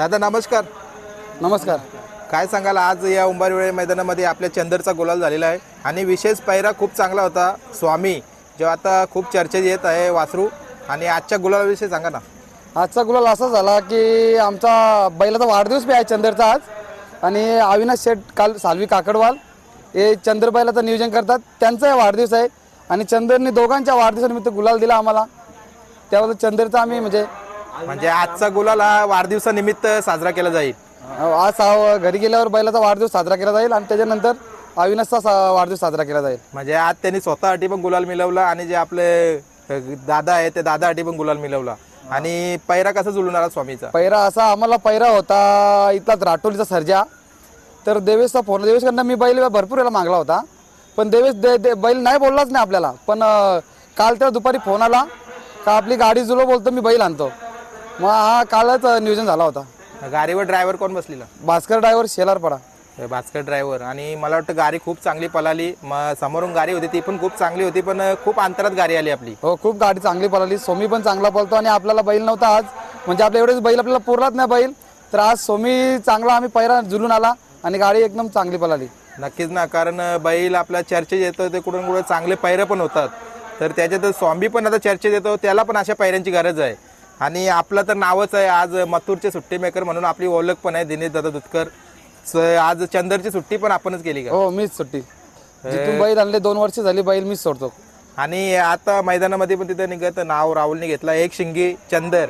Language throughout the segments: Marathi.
दादा नमस्कार. नमस्कार. काय सांगाल आज या उंबारवेळे मैदानामध्ये आपल्या चंदरचा गुलाल झालेला आहे आणि विशेष पायरा खूप चांगला होता. स्वामी जो आता खूप चर्चेत येत आहे वासरू आणि आजच्या गुलालाविषयी सांगा ना. आजचा गुलाल असा झाला की आमचा बैलाचा वाढदिवस बी आहे चंदरचा आज. आणि अविनाश शेठ काल साल्वी काकडवाल हे चंद्र बैलाचं नियोजन करतात. त्यांचा वाढदिवस आहे. आणि चंदरने दोघांच्या वाढदिवसानिमित्त गुलाल दिला आम्हाला. त्याबद्दल चंदरचा आम्ही म्हणजे म्हणजे आजचा गुलाल हा वाढदिवसानिमित्त साजरा केला जाईल. आज सा- घरी गेल्यावर बैलाचा वाढदिवस साजरा केला जाईल आणि त्याच्यानंतर अविनाशचा सा- वाढदिवस साजरा केला जाईल. म्हणजे आज त्यांनी स्वतःसाठी पण गुलाल मिळवला आणि जे आपले अ, दादा आहे ते दादासाठी पण गुलाल मिळवला आणि पैरा कसा जुळून आला स्वामीचा? पैरा असा आम्हाला पैरा होता इथलाच राठोलीचा सर्जा. तर देवेशचा फोन देवेशकडनं मी बैल भरपूर वेळा मागला होता. पण देवेश दे, दे, बैल नाही बोललाच नाही आपल्याला. पण अं, काल त्या दुपारी फोन आला का आपली गाडी जुलो बोलतो मी बैल आणतो. मग हा कालच नियोजन झाला होता. गाडीवर ड्रायव्हर कोण बसलेला? भास्कर ड्रायव्हर शेलारपडा हे भास्कर ड्रायव्हर आणि मला वाटतं गाडी खूप चांगली पळाली. मग समोरून गाडी होती ती पण खूप चांगली होती पण खूप अंतरात गाडी आली आपली. हो खूप गाडी चांगली पळाली. सोमी पण चांगला पळतो आणि आपल्याला बैल नव्हता आज. म्हणजे आपल्या एवढेच बैल आपल्याला पुरलाच नाही बैल? तर आज सोमी चांगला आम्ही पैरा जुलून आला आणि गाडी एकदम चांगली पळाली. नक्कीच ना कारण बैल आपल्या चर्चेत येतो ते कुठून कुठं चांगले पैरं पण होतात. तर त्याच्यात स्वामी पण आता चर्चेत येतो त्याला पण अशा पैऱ्यांची गरज आहे. आणि आपलं तर नावच आहे आज मथुरचे सुट्टी मेकर म्हणून आपली ओळख पण आहे दिनेश दादा दुधकर. स- आज चंदरची सुट्टी पण आपणच केली का? हो मीच सुट्टी. जिथून बैल आणले दोन वर्ष झाली बैल मीच सोडतो. आणि आता मैदानामध्ये पण तिथं निघत नाव राहुलने घेतलं एक शिंगी चंदर.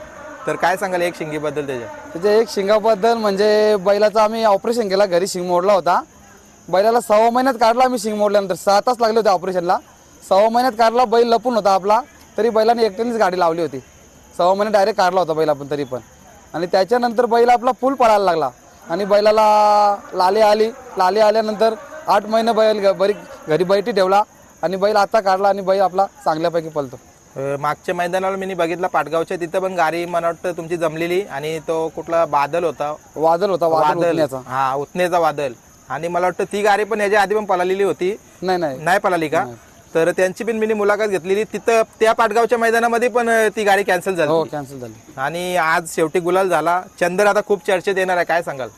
तर काय सांगाल एक शिंगीबद्दल त्याच्या? त्याच्या एक शिंगाबद्दल म्हणजे बैलाचं आम्ही ऑपरेशन केला घरी शिंग मोडला होता. बैलाला सव्वा महिन्यात काढला आम्ही शिंग मोडल्यानंतर सहा तास लागले होते ऑपरेशनला सव्वा महिन्यात काढला बैल लपून होता आपला. तरी बैलाने एकट्यानेच गाडी लावली होती. सव्वा महिन्यात डायरेक्ट काढला होता बैल आपण तरी पण. आणि त्याच्यानंतर बैल आपला फुल पळायला लागला. आणि बैलाला लाली आली. लाली आल्यानंतर आठ महिने बैल बरी घरी बैठी ठेवला. आणि बैल आता काढला आणि बैल आपला चांगल्यापैकी पळतो. मागच्या मैदानाला मी बघितलं पाटगावच्या तिथं पण गाडी मला वाटतं तुमची जमलेली. आणि तो कुठला बादल होता. वादळ होता वादल हा उतनेचा वादल. आणि मला वाटतं ती गाडी पण याच्या आधी पण पळालेली होती. नाही नाही. नाही पळाली का? तर त्यांची पण मी मुलाखत घेतलेली. तिथं त्या पाटगावच्या मैदानामध्ये पण ती गाडी कॅन्सल झाली. हो कॅन्सल झाली. आणि आज शेवटी गुलाल झाला. चंदर आता खूप चर्चेत येणार आहे. काय सांगाल?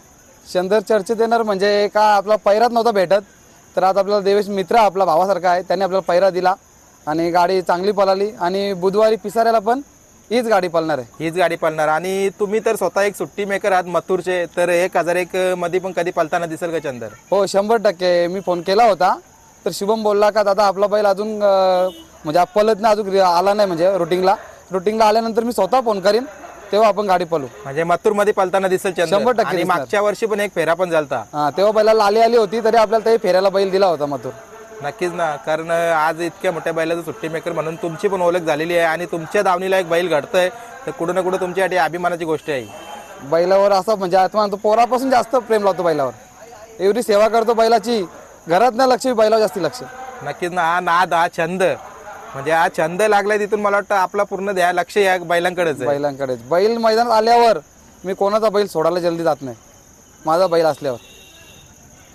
चंदर चर्चेत येणार म्हणजे का आपला पैरात नव्हता भेटत. तर आता आपल्याला देवेश मित्र आपला भावासारखा आहे. त्याने आपल्याला पैरा दिला आणि गाडी चांगली पळाली. आणि बुधवारी पिसाऱ्याला पण हीच गाडी पळणार आहे. हीच गाडी पळणार. आणि तुम्ही तर स्वतः एक सुट्टी मेकर आहात मथुरचे. तर एक हजार एक मध्ये पण कधी पळताना दिसेल का चंदर? हो शंभर टक्के मी फोन केला होता. तर शुभम बोलला का दादा आपला बैल अजून म्हणजे पळत नाही अजून आला नाही म्हणजे रुटीनला. रुटीनला आल्यानंतर मी स्वतः फोन करीन तेव्हा आपण गाडी पळू म्हणजे मथुरमध्ये पळताना दिसेल शंभर चंदर टक्के. मागच्या वर्षी पण एक फेरा पण झालता. हा तेव्हा बैलाला आली आली होती तरी आपल्याला ते फेऱ्याला बैल दिला होता मथुर. नक्कीच ना कारण आज इतक्या मोठ्या बैलाचं सुट्टी मेकर म्हणून तुमची पण ओळख झालेली आहे आणि तुमच्या दावणीला एक बैल घडतंय तर कुठं ना कुठं तुमच्यासाठी अभिमानाची गोष्ट आहे बैलावर असं म्हणजे आता तो पोरापासून जास्त प्रेम लावतो बैलावर. एवढी सेवा करतो बैलाची. घरात नाही लक्ष बैलावर जास्ती लक्ष. नक्कीच ना हा नाद हा छंद. म्हणजे हा छंद लागलाय तिथून मला वाटतं आपला पूर्ण द्या लक्ष या बैलांकडेच आहे. बैलांकडे बैल मैदानात आल्यावर मी कोणाचा बैल सोडायला जल्दी जात नाही. माझा बैल असल्यावर.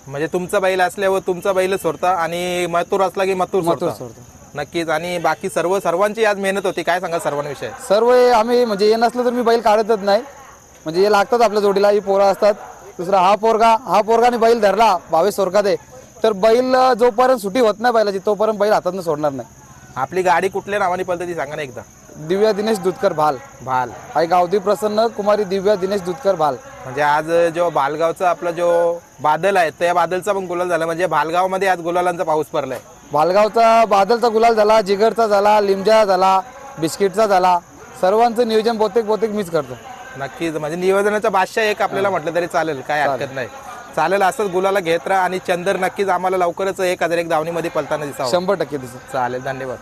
म्हणजे तुमचा बैल असल्यावर तुमचा बैल सोडता आणि मथुर असला की मथुर मथुर सोडता. सोडतो. नक्कीच. आणि बाकी सर्व सर्वांची आज मेहनत होती. काय सांगा सर्वांविषयी? सर्व हे आम्ही म्हणजे हे नसलं तर मी बैल काढतच नाही. म्हणजे हे लागतात आपल्या जोडीला ही पोरं असतात. दुसरा हा पोरगा हा पोरगाने बैल धरला भावेश सोरकादे तर बैल जोपर्यंत सुटी होत नाही बैलाची तोपर्यंत बैल हातातनं सोडणार नाही. आपली गाडी कुठल्या नावाने पळते ती सांगा ना एकदा. दिव्या दिनेश दुधकर भाल. भाल. आई गावदी प्रसन्न कुमारी दिव्या दिनेश दुधकर भाल. म्हणजे आज जो बालगावचा आपला जो बादल आहे त्या बादलचा पण गुलाल झाला. म्हणजे भालगावमध्ये आज गुलालांचा पाऊस पडलाय. भालगावचा बादलचा गुलाल झाला जिगरचा झाला लिमजा झाला बिस्किटचा झाला. सर्वांचं नियोजन बहुतेक बहुतेक मीच करतो. नक्कीच. म्हणजे नियोजनाचा बादशाह एक आपल्याला म्हटलं तरी चालेल. काय हरकत नाही. चालेल असंच गुलाला घेत राहा आणि चंदर नक्कीच आम्हाला लवकरच एक हजार एक दावणीमध्ये पळताना दिसावं. शंभर टक्के दिसत चालेल धन्यवाद.